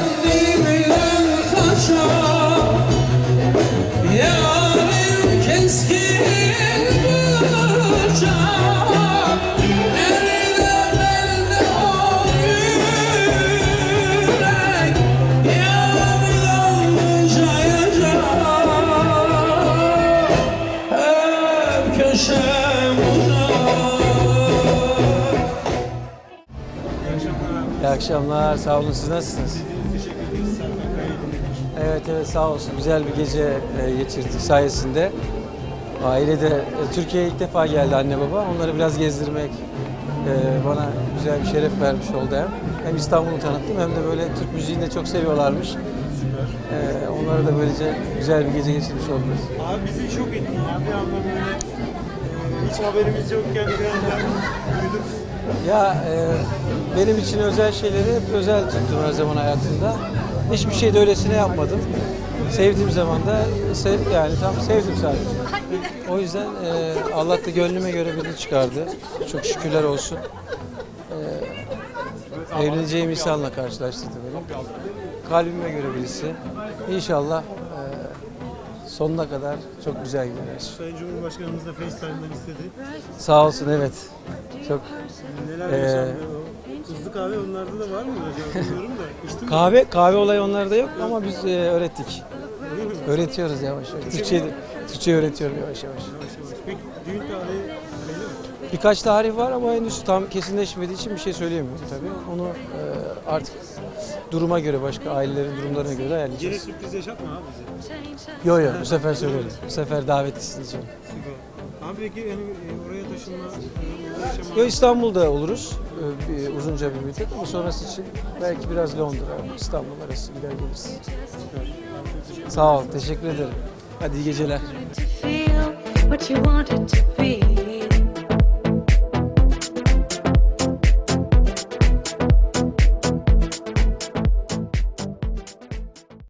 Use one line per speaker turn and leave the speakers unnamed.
안 돼. Akşamlar. Sağ olun. Siz nasılsınız? Evet evet sağ olsun. Güzel bir gece e, geçirdik sayesinde. Aile de e, Türkiye'ye ilk defa geldi anne baba. Onları biraz gezdirmek e, bana güzel bir şeref vermiş oldu hem. Hem İstanbul'u tanıttım hem de böyle Türk müziğini de çok seviyorlarmış. E, onlara da böylece güzel bir gece geçirmiş olduk.
Abi bizi şok ettin ya bir e, hiç haberimiz yokken bir.
Ya e, benim için özel şeyleri hep özel tuttum her zaman hayatımda. Hiçbir şey de öylesine yapmadım. Sevdiğim zaman da sev, yani tam sevdim sadece. O yüzden e, Allah da gönlüme göre birini çıkardı. Çok şükürler olsun. E, evleneceğim insanla karşılaştırdı beni. Kalbime göre birisi. İnşallah sonuna kadar çok güzel gider.
Sayın Cumhurbaşkanımız da FaceTime'dan istedi.
Sağ olsun evet. Çok
Neler
Ee,
yaşandı o? Tuzlu kahve onlarda da var mı acaba bilmiyorum da. İçtin mi?
Kahve kahve olayı onlarda yok ama biz e, öğrettik. Öğretiyoruz yavaş yavaş. Türkçe Türkçe öğretiyorum yavaş yavaş.
Yavaş yavaş. Peki düğün tarihi?
Birkaç tarih var ama henüz tam kesinleşmediği için bir şey söyleyemiyorum tabii. Onu e, artık duruma göre başka ailelerin durumlarına göre
Gene
ayarlayacağız.
sürpriz yaşatma abi bize.
Yok yok bu sefer söylerim. Bu sefer davetlisiniz için.
Abi peki yani e, oraya taşınma, e, yaşama...
Yok İstanbul'da oluruz e, bir, uzunca bir müddet ama sonrası için belki biraz Londra, İstanbul arası gider geliriz. Sağ ol, teşekkür ederim. Hadi iyi geceler.
to feel what you wanted to be.